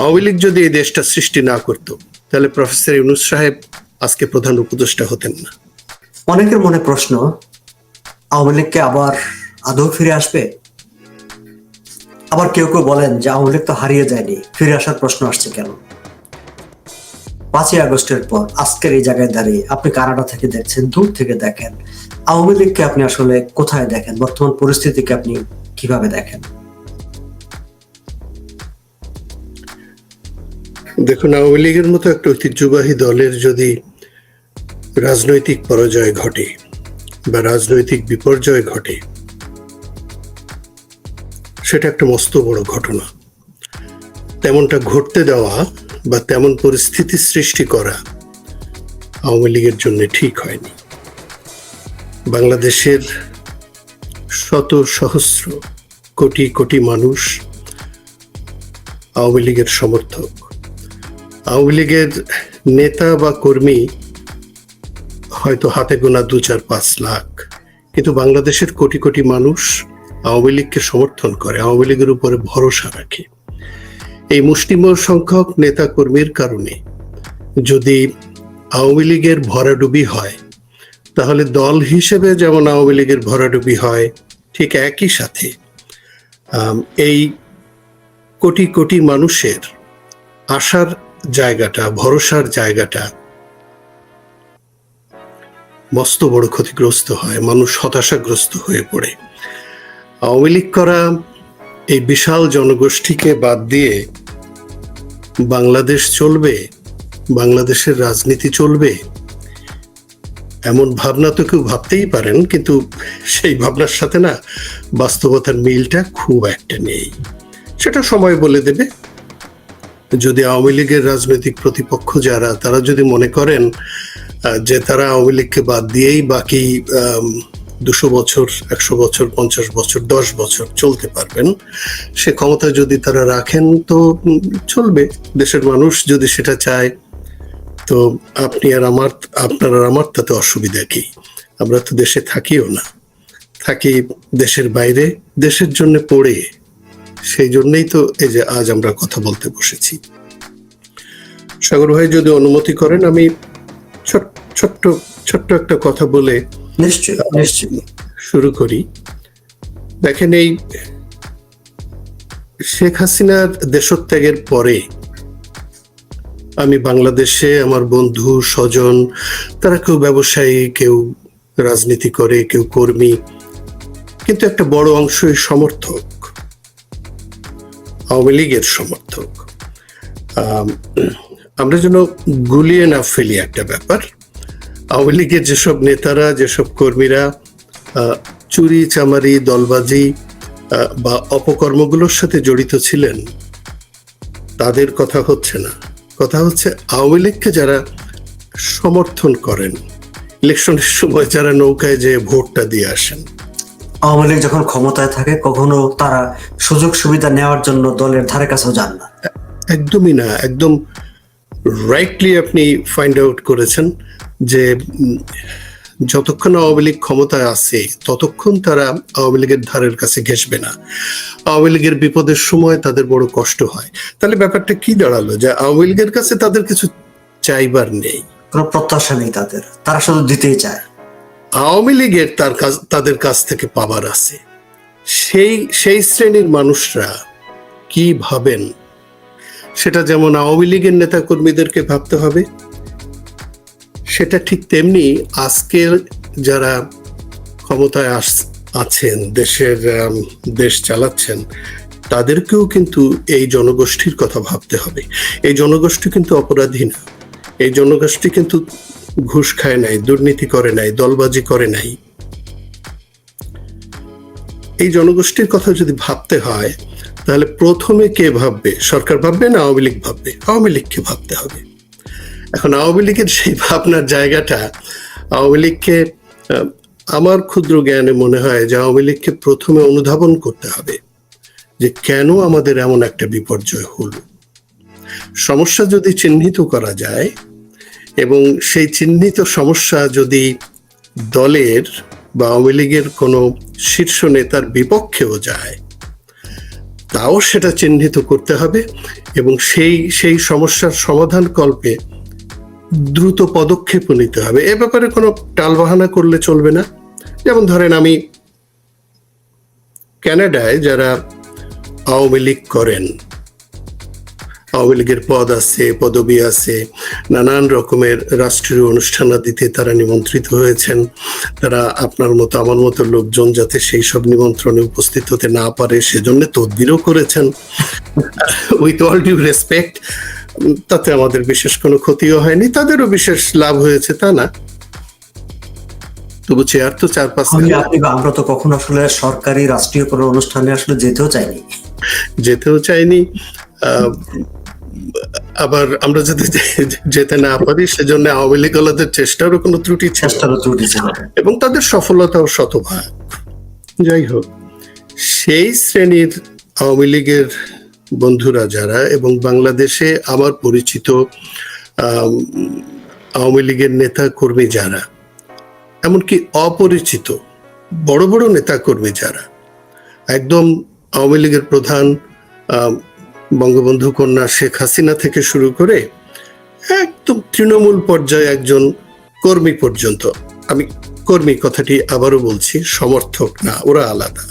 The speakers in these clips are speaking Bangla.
আওয়ামী লীগ যদি এই দেশটা সৃষ্টি না করত, তাহলে প্রফেসর ইউনুস সাহেব আজকে প্রধান উপদেষ্টা হতেন না। অনেকের মনে প্রশ্ন, আওয়ামী লীগকে আবার আদৌ ফিরে আসবে? আবার কেউ কেউ বলেন যে আওয়ামী লীগ তো হারিয়ে যায়নি, ফিরে আসার প্রশ্ন আসছে কেন? পাঁচই আগস্টের পর আজকের এই জায়গায় দাঁড়িয়ে আপনি কানাডা থেকে দেখছেন, দূর থেকে দেখেন। আওয়ামী লীগকে আপনি আসলে কোথায় দেখেন? বর্তমান পরিস্থিতিকে আপনি কীভাবে দেখেন? দেখুন, আওয়ামী লীগের মতো একটা ঐতিহ্যবাহী দলের যদি রাজনৈতিক পরাজয় ঘটে বা রাজনৈতিক বিপর্যয় ঘটে, সেটা একটা মস্ত বড় ঘটনা। তেমনটা ঘটতে দেওয়া বা তেমন পরিস্থিতি সৃষ্টি করা আওয়ামী লীগের জন্য ঠিক হয়নি। বাংলাদেশের শত সহস্র কোটি কোটি মানুষ আওয়ামী লীগের সমর্থক। আওয়ামী লীগের নেতা বা কর্মী হয়তো হাতে গোনা দু চার পাঁচ লাখ। কিন্তু বাংলাদেশের কোটি কোটি মানুষ আওয়ামী লীগকে সমর্থন করে, আওয়ামী লীগের উপরে ভরসা রাখে। এই মুষ্টিমেয় সংখ্যক নেতা কর্মীর কারণে যদি আওয়ামী লীগের ভরাডুবি হয়, তাহলে দল হিসেবে যেমন আওয়ামী লীগের ভরাডুবি হয়, ঠিক একই সাথে এই কোটি কোটি মানুষের আশার জায়গাটা, ভরসার জায়গাটা মস্ত বড় ক্ষতিগ্রস্ত হয়, মানুষ হতাশাগ্রস্ত হয়ে পড়ে। আওয়ামী লীগ করা এই বিশাল জনগোষ্ঠীকে বাদ দিয়ে বাংলাদেশ চলবে, বাংলাদেশের রাজনীতি চলবে, এমন ভাবনা তো কেউ ভাবতেই পারেন, কিন্তু সেই ভাবনার সাথে না বাস্তবতার মিলটা খুব একটা নেই। সেটা সময় বলে দেবে। যদি আওয়ামী লীগের রাজনৈতিক প্রতিপক্ষ যারা, তারা যদি মনে করেন যে তারা আওয়ামী লীগকে বাদ দিয়েই বাকি দুশো বছর, একশো বছর, পঞ্চাশ বছর, দশ বছর চলতে পারবেন, সে ক্ষমতা যদি তারা রাখেন, তো চলবে। দেশের মানুষ যদি সেটা চায়, তো আপনি আর আমার, আপনার আর আমার তাতে অসুবিধা কি? আমরা তো দেশে থাকিও না। থাকি দেশের বাইরে, দেশের জন্য পড়ে। সেই জন্যই তো এই যে আজ আমরা কথা বলতে বসেছি। সাগর ভাই যদি অনুমতি করেন আমি ছোট- ছোট্ট ছোট্ট একটা কথা বলে শুরু করি। দেখেন এই শেখ হাসিনার দেশত্যাগের পরে আমি বাংলাদেশে আমার বন্ধু স্বজন তারা কেউ ব্যবসায়ী কেউ রাজনীতি করে কেউ কর্মী কিন্তু একটা বড় অংশই সমর্থক। আওয়ামী লীগের সমর্থক। আমরা যেন গুলিয়ে না ফেলি একটা ব্যাপার। আওয়ামী লীগের যেসব নেতারা, যেসব কর্মীরা চুরি, চামারি, দলবাজি বা অপকর্মগুলোর সাথে জড়িত ছিলেন, তাদের কথা হচ্ছে না। কথা হচ্ছে আওয়ামী লীগকে যারা সমর্থন করেন, ইলেকশনের সময় যারা নৌকায় যে ভোটটা দিয়ে আসেন আওয়ামী লীগ যখন ক্ষমতায় থাকে কখনো তারা সুযোগ সুবিধা নেওয়ার জন্য দলের ধারে কাছেও যান না। একদমই না একদম রাইটলি আপনি ফাইন্ড আউট করেছেন যে যতক্ষণ আওয়ামী লীগ ক্ষমতায় আছে ততক্ষণ তারা আওয়ামী লীগের ধারের কাছে ঘেসবে না। আওয়ামী লীগের বিপদের সময় তাদের বড় কষ্ট হয়। তাহলে ব্যাপারটা কি দাঁড়াল? যে আওয়ামী লীগের কাছে তাদের কিছু চাইবার নেই। কোনো প্রত্যাশা নেই তাদের। তারা শুধু দিতেই চায়। আওয়ামী লীগের তার তাদের কাছ থেকে পাবার আছে। সেই সেই শ্রেণির মানুষরা কি ভাবেন? সেটা যেমন আওয়ামী লীগের নেতা কর্মীদেরকে ভাবতে হবে, সেটা ঠিক তেমনি আজকের যারা ক্ষমতায় আস, আছেন, দেশের দেশ চালাচ্ছেন, তাদেরকেও কিন্তু এই জনগোষ্ঠীর কথা ভাবতে হবে। এই জনগোষ্ঠী কিন্তু অপরাধী না। এই জনগোষ্ঠী কিন্তু ঘুষ খায় নাই, দুর্নীতি করে নাই, দলবাজি করে নাই। এই জনগোষ্ঠীর কথা যদি ভাবতে হয়, তাহলে প্রথমে কে ভাববে? সরকার ভাববে না আওয়ামী লীগ ভাববে? আওয়ামী লীগকে ভাবতে হবে। এখন আওয়ামী লীগের সেই ভাবনার জায়গাটা, আওয়ামী লীগকে আমার ক্ষুদ্র জ্ঞানে মনে হয় যে আওয়ামী লীগকে প্রথমে অনুধাবন করতে হবে যে কেন আমাদের এমন একটা বিপর্যয় হলো। সমস্যা যদি চিহ্নিত করা যায় এবং সেই চিহ্নিত সমস্যা যদি দলের বা আওয়ামী লীগের কোনো শীর্ষ নেতার বিপক্ষেও যায়, তাও সেটা চিহ্নিত করতে হবে এবং সেই সেই সমস্যার সমাধান কল্পে দ্রুত পদক্ষেপ নিতে হবে। এ ব্যাপারে কোনো টালবাহানা করলে চলবে না। যেমন ধরেন আমি কানাডায় যারা আওয়ামী লীগ করেন আওয়ামী লীগের পদ আছে পদবি আছে নানান রকমের রাষ্ট্রীয় অনুষ্ঠানাদিতে তারা নিমন্ত্রিত হয়েছেন। তারা আপনার মতো আমার মতো লোকজন যাতে সেই সব নিমন্ত্রণে উপস্থিত হতে না পারে সেজন্য তদবিরও করেছেন। উইথ অল ডিউ রেসপেক্ট তাতে আমাদের বিশেষ কোনো ক্ষতিও হয়নি তাদেরও বিশেষ লাভ হয়েছে তা না। তবু চেয়ার তো চার পাঁচ আমরা তো কখনো আসলে সরকারি রাষ্ট্রীয় কোনো অনুষ্ঠানে আসলে যেতেও চাইনি। যেতেও চাইনি। আবার আমরা যদি যেতে না পারি সেজন্য আওয়ামী লীগ ওলাদের চেষ্টারও কোনো ত্রুটি চেষ্টারও ত্রুটি ছিল এবং তাদের সফলতাও শতভাগ। যাই হোক সেই শ্রেণির আওয়ামী লীগের বন্ধুরা যারা এবং বাংলাদেশে আমার পরিচিত আওয়ামী লীগের নেতা কর্মী যারা এমনকি অপরিচিত বড় বড় নেতা কর্মী যারা একদম আওয়ামী লীগের প্রধান বঙ্গবন্ধু কন্যা শেখ হাসিনা থেকে শুরু করে একদম তৃণমূল পর্যায়ে একজন কর্মী পর্যন্ত। আমি কর্মী কথাটি আবারও বলছি, সমর্থক না, ওরা আলাদা।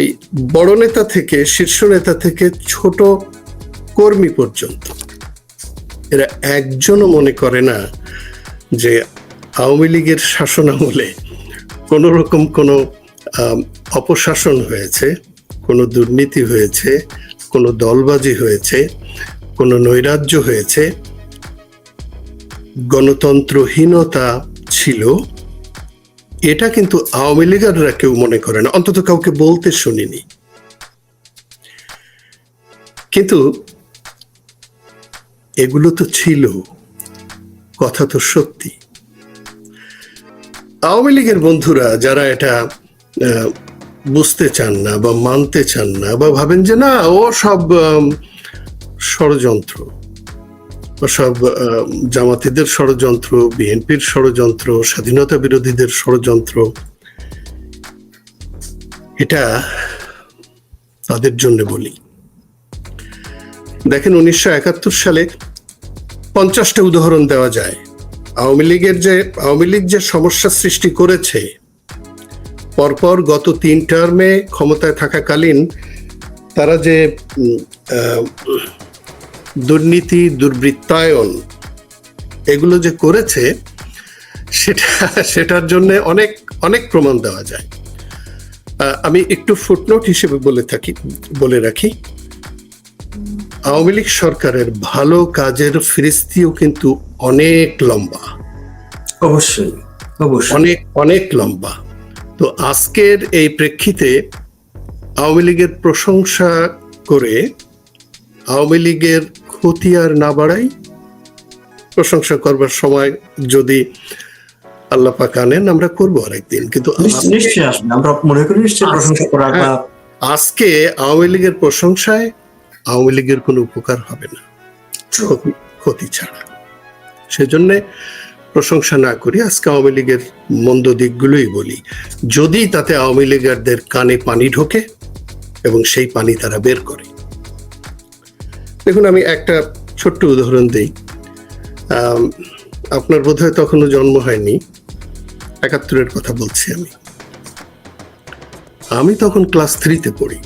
এই বড় নেতা থেকে, শীর্ষ নেতা থেকে ছোট কর্মী পর্যন্ত, এরা একজনও মনে করে না যে আওয়ামী লীগের শাসন আমলে কোনো রকম কোনো অপশাসন হয়েছে, কোনো দুর্নীতি হয়েছে কোনো দলবাজি হয়েছে, কোনো নৈরাজ্য হয়েছে, গণতন্ত্রহীনতা ছিল, এটা কিন্তু আওয়ামী লীগাররা কেউ মনে করে না, অন্তত কাউকে বলতে শুনিনি। কিন্তু এগুলো তো ছিল, কথা তো সত্যি। আওয়ামী লীগের বন্ধুরা যারা এটা বুঝতে চান না বা মানতে চান না বা ভাবেন যে না, ও সব ষড়যন্ত্র সব জামাতিদের ষড়যন্ত্র, বিএনপির ষড়যন্ত্র, স্বাধীনতা বিরোধীদের ষড়যন্ত্র, এটা তাদের জন্য বলি। দেখেন উনিশশো একাত্তর সালে পঞ্চাশটা উদাহরণ দেওয়া যায়। আওয়ামী লীগের যে, আওয়ামী লীগ যে সমস্যা সৃষ্টি করেছে পরপর গত তিন টার্মে ক্ষমতায় থাকাকালীন তারা যে দুর্নীতি দুর্বৃত্তায়ন এগুলো যে করেছে সেটা সেটার জন্য অনেক অনেক প্রমাণ দেওয়া যায়। আমি একটু ফুটনোট হিসেবে বলে থাকি বলে রাখি। আওয়ামী লীগ সরকারের ভালো কাজের ফিরিস্তিও কিন্তু অনেক লম্বা। অবশ্যই অবশ্যই। অনেক অনেক লম্বা। তো আজকের এই প্রেক্ষিতে আওয়ামী লীগের প্রশংসা করে আওয়ামী লীগের ক্ষতি আর না বাড়াই প্রশংসা করবার সময় যদি আল্লাহ পাক আনেন আমরা করব আরেকদিন। কিন্তু মনে বা আজকে আওয়ামী লীগের প্রশংসায় আওয়ামী লীগের কোনো উপকার হবে না। ক্ষতি ছাড়া। সেজন্য প্রশংসা না করি, আজকে আওয়ামী লীগের মন্দ দিকগুলোই বলি। যদি তাতে আওয়ামী লীগারদের কানে পানি ঢোকে এবং সেই পানি তারা বের করে। দেখুন, আমি একটা ছোট্ট উদাহরণ দিই। আপনার বোধহয় তখনও জন্ম হয়নি। একাত্তরের কথা বলছি আমি। আমি তখন ক্লাস থ্রিতে পড়ি।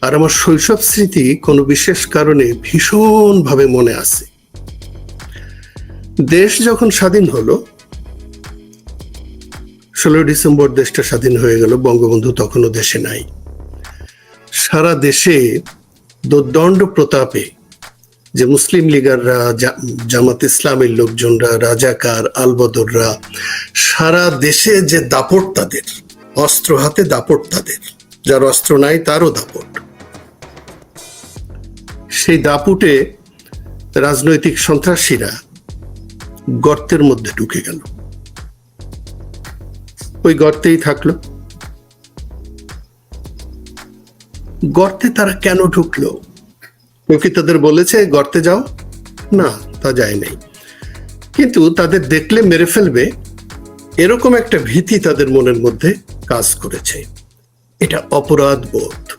আর আমার শৈশব স্মৃতি কোনো বিশেষ কারণে ভীষণভাবে মনে আছে। দেশ যখন স্বাধীন হলো, ষোলো ডিসেম্বর দেশটা স্বাধীন হয়ে গেল, বঙ্গবন্ধু তখনও দেশে নাই। সারা দেশে দোর্দণ্ড প্রতাপে যে মুসলিম লীগাররা জামাত ইসলামের লোকজনরা, রাজাকার, আলবদররা, সারা দেশে যে দাপট তাদের, অস্ত্র হাতে দাপট তাদের, যার অস্ত্র নাই তারও দাপট। সেই দাপুটে রাজনৈতিক সন্ত্রাসীরা গর্তের মধ্যে ঢুকে গেল। ওই গর্তেই থাকল। গর্তে তারা কেন ঢুকলো? কেউ কি তাদের বলেছে, গর্তে যাও? না, তা যায় নাই। কিন্তু তাদের দেখলে, মেরে ফেলবে, এরকম একটা ভীতি তাদের মনের মধ্যে কাজ করেছে। এটা অপরাধ বোধ।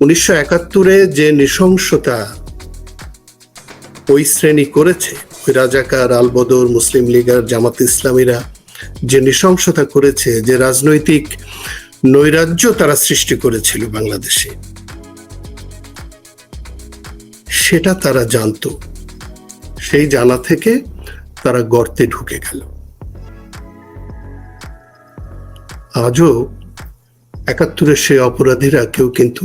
উনিশশো একাত্তরে যে নৃশংসতা ওই শ্রেণি করেছে ওই রাজাকার, আলবদর, মুসলিম লীগ আর জামাত ইসলামীরা যে নৃশংসতা করেছে, যে রাজনৈতিক নৈরাজ্য তারা সৃষ্টি করেছিল বাংলাদেশে, সেটা তারা জানতো। সেই জানা থেকে তারা গর্তে ঢুকে গেল। আজও একাত্তরের সেই অপরাধীরা কেউ কিন্তু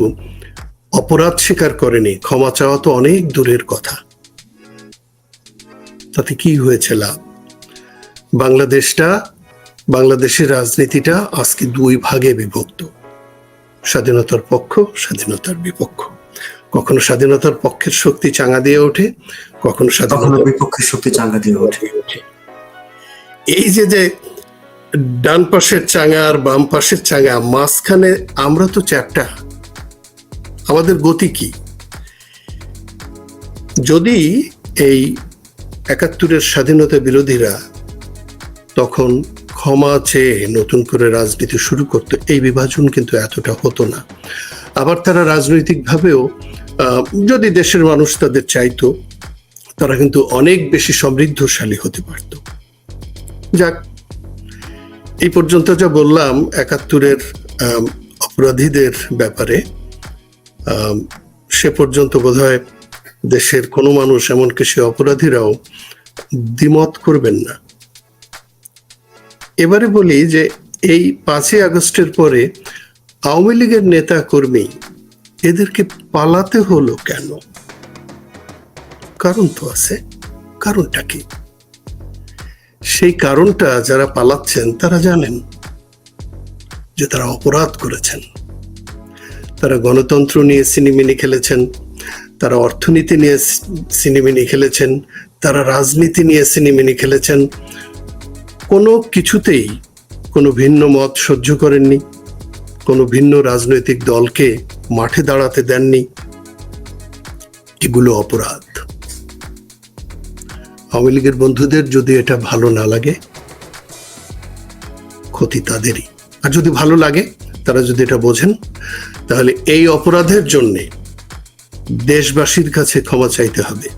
অপরাধ স্বীকার করেনি। ক্ষমা চাওয়া তো অনেক দূরের কথা। তাতে কি হয়েছে লাভ? বাংলাদেশটা বাংলাদেশের রাজনীতিটা আজকে দুই ভাগে বিভক্ত। স্বাধীনতার পক্ষ স্বাধীনতার বিপক্ষ। কখনো স্বাধীনতার পক্ষের শক্তি চাঙা দিয়ে ওঠে কখনো স্বাধীনতার বিপক্ষের শক্তি চাঙ্গা দিয়ে ওঠে। ওঠে এই যে যে ডান পাশের চাঙা আর বাম পাশের চাঙা মাঝখানে আমরা তো চ্যাপটা। আমাদের গতি কি? যদি এই একাত্তরের স্বাধীনতা বিরোধীরা তখন ক্ষমা চেয়ে নতুন করে রাজনীতি শুরু করতো। এই বিভাজন কিন্তু এতটা হতো না। আবার তারা রাজনৈতিকভাবেও যদি দেশের মানুষ তাদের চাইতো, তারা কিন্তু অনেক বেশি সমৃদ্ধশালী হতে পারত। যাক, এই পর্যন্ত যা বললাম একাত্তরের অপরাধীদের ব্যাপারে সে পর্যন্ত বোধহয় দেশের কোনো মানুষ, এমনকি সে অপরাধীরাও দ্বিমত করবেন না। এবারে বলি যে এই পাঁচই আগস্টের পরে আওয়ামী লীগের নেতা কর্মী এদেরকে পালাতে হলো কেন? কারণ তো আছে। কারণটা কি? সেই কারণটা যারা পালাচ্ছেন, তারা জানেন যে তারা অপরাধ করেছেন। তারা গণতন্ত্র নিয়ে সিনেমিনি খেলেছেন। তারা অর্থনীতি নিয়ে সিনেমিনি খেলেছেন, তারা রাজনীতি নিয়ে সিনেমিনি খেলেছেন। কোনো কিছুতেই কোনো ভিন্ন মত সহ্য করেননি, কোনো ভিন্ন রাজনৈতিক দলকে মাঠে দাঁড়াতে দেননি। এগুলো অপরাধ। আওয়ামী লীগের বন্ধুদের যদি এটা ভালো না লাগে, ক্ষতি তাদেরই। আর যদি ভালো লাগে, তারা যদি এটা বোঝেন, তাহলে এই অপরাধের জন্যে দেশবাসীর কাছে ক্ষমা চাইতে হবে।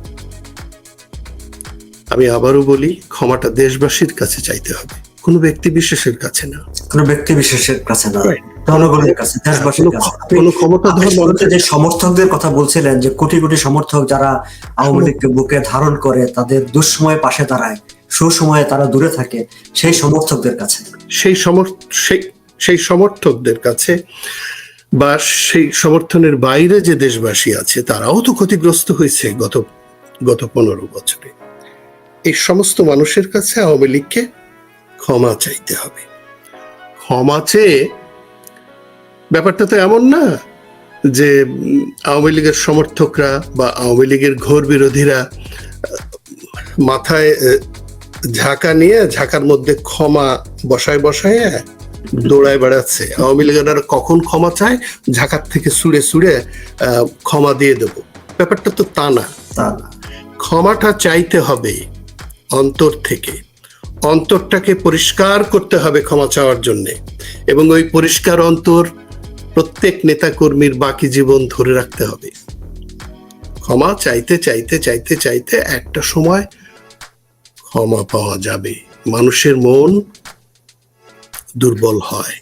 আমি আবারও বলি ক্ষমাটা দেশবাসীর কাছে চাইতে হবে। কোনো ব্যক্তি বিশেষের কাছে না। কোনো ব্যক্তি বিশেষের কাছে না। জনগণের কাছে দেশবাসীর কাছে। কোনো ক্ষমতাধর মানুষের যে সমর্থকদের কথা বলছিলেন যে কোটি কোটি সমর্থক যারা আওয়ামী লীগকে বুকে ধারণ করে তাদের দুঃসময়ে পাশে দাঁড়ায় সুসময়ে তারা দূরে থাকে সেই সমর্থকদের কাছে। সেই সমর্থ সেই সেই সমর্থকদের কাছে বা সেই সমর্থনের বাইরে যে দেশবাসী আছে, তারাও তো ক্ষতিগ্রস্ত হয়েছে গত গত পনেরো বছরে। এই সমস্ত মানুষের কাছে আওয়ামী লীগকে ক্ষমা চাইতে হবে। ক্ষমা চেয়ে ব্যাপারটা তো এমন না যে, আওয়ামী লীগের সমর্থকরা বা আওয়ামী লীগের ঘোর বিরোধীরা, মাথায় ঝাঁকা নিয়ে, ঝাঁকার মধ্যে ক্ষমা বসায় বসায় দৌড়ায় বেড়াচ্ছে। আওয়ামী লীগের কখন ক্ষমা চায়? ঝাঁকার থেকে সুড়ে আহ, ক্ষমা দিয়ে দেব। ব্যাপারটা তো তা না। তা না। ক্ষমাটা চাইতে হবে অন্তর থেকে। অন্তরটাকে পরিষ্কার করতে হবে ক্ষমা চাওয়ার জন্য। এবং ওই পরিষ্কার অন্তর প্রত্যেক নেতাকর্মীর বাকি জীবন ধরে রাখতে হবে। ক্ষমা চাইতে চাইতে চাইতে চাইতে একটা সময় ক্ষমা পাওয়া যাবে। মানুষের মন দুর্বল হয়।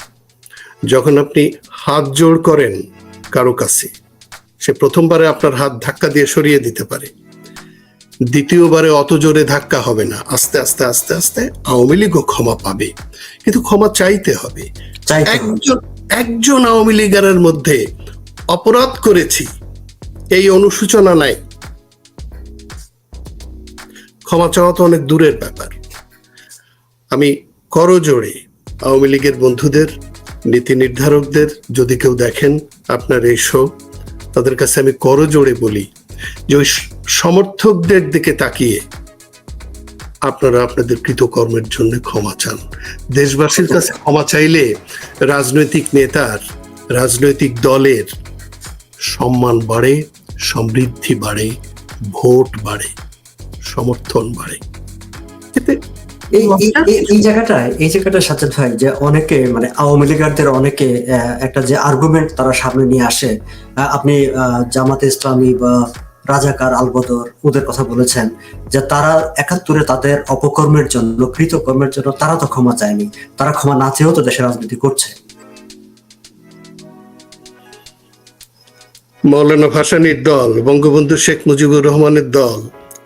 যখন আপনি হাত জোড় করেন কারও কাছে সে প্রথমবারে আপনার হাত ধাক্কা দিয়ে সরিয়ে দিতে পারে। দ্বিতীয়বারে অত জোরে ধাক্কা হবে না। আস্তে আস্তে আস্তে আস্তে আওয়ামী লীগও ক্ষমা পাবে। কিন্তু ক্ষমা চাইতে হবে। একজন একজন আওয়ামী লীগারের মধ্যে অপরাধ করেছি এই অনুসূচনা নাই। ক্ষমা চাওয়া তো অনেক দূরের ব্যাপার। আমি করজোড়ে আওয়ামী লীগের বন্ধুদের, নীতি নির্ধারকদের যদি কেউ দেখেন আপনার এই শো তাদের কাছে আমি করজোড়ে বলি যে ওই সমর্থকদের দিকে তাকিয়ে আপনারা আপনাদের কৃতকর্মের জন্য ক্ষমা চান। দেশবাসীর কাছে ক্ষমা চাইলে রাজনৈতিক নেতার, রাজনৈতিক দলের সম্মান বাড়ে, সমৃদ্ধি বাড়ে, ভোট বাড়ে, সমর্থন বাড়ে। এতে এই এই- এই- এই জায়গাটায় এই জায়গাটা সাজ্জাদ ভাই যে অনেকে মানে আওয়ামী লীগারদের অনেকে আহ, একটা যে আর্গুমেন্ট তারা সামনে নিয়ে আসে আপনি আহ, জামাতে ইসলামী বা রাজাকার আলবদর ওদের কথা বলেছেন যে তারা একাত্তরে তাদের অপকর্মের জন্য কৃতকর্মের জন্য তারা তো ক্ষমা চায়নি তারা ক্ষমা না চেয়েও তো দেশের রাজনীতি করছে। মৌলানা ভাসানির দল বঙ্গবন্ধু শেখ মুজিবুর রহমানের দল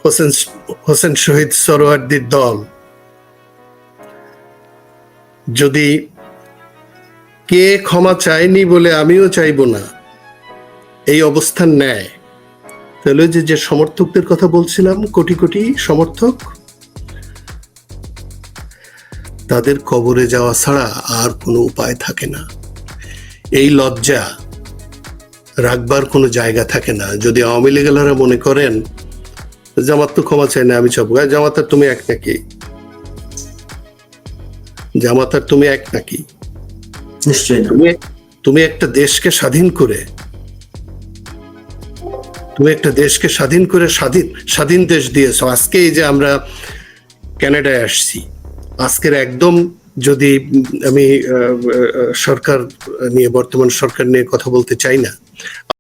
হোসেন হোসেন শহীদ সরোয়ার্দির দল যদি কে ক্ষমা চায়নি বলে আমিও চাইব না, এই অবস্থান নেয়। তাহলে যে যে সমর্থকদের কথা বলছিলাম, কোটি কোটি সমর্থক, তাদের কবরে যাওয়া ছাড়া আর কোনো উপায় থাকে না। এই লজ্জা রাখবার কোনো জায়গা থাকে না। যদি আওয়ামী লীগেলারা মনে করেন, জামাত তো ক্ষমা চায় না, আমি সব জামাত তুমি এক নাকি? জামাত আর তুমি এক নাকি? নিশ্চয়ই তুমি তুমি একটা দেশকে স্বাধীন করে তুমি একটা দেশকে স্বাধীন করে স্বাধীন স্বাধীন দেশ দিয়েছ। আজকে এই যে আমরা কানাডায় আসছি আজকের একদম যদি আমি সরকার নিয়ে বর্তমান সরকার নিয়ে কথা বলতে চাই না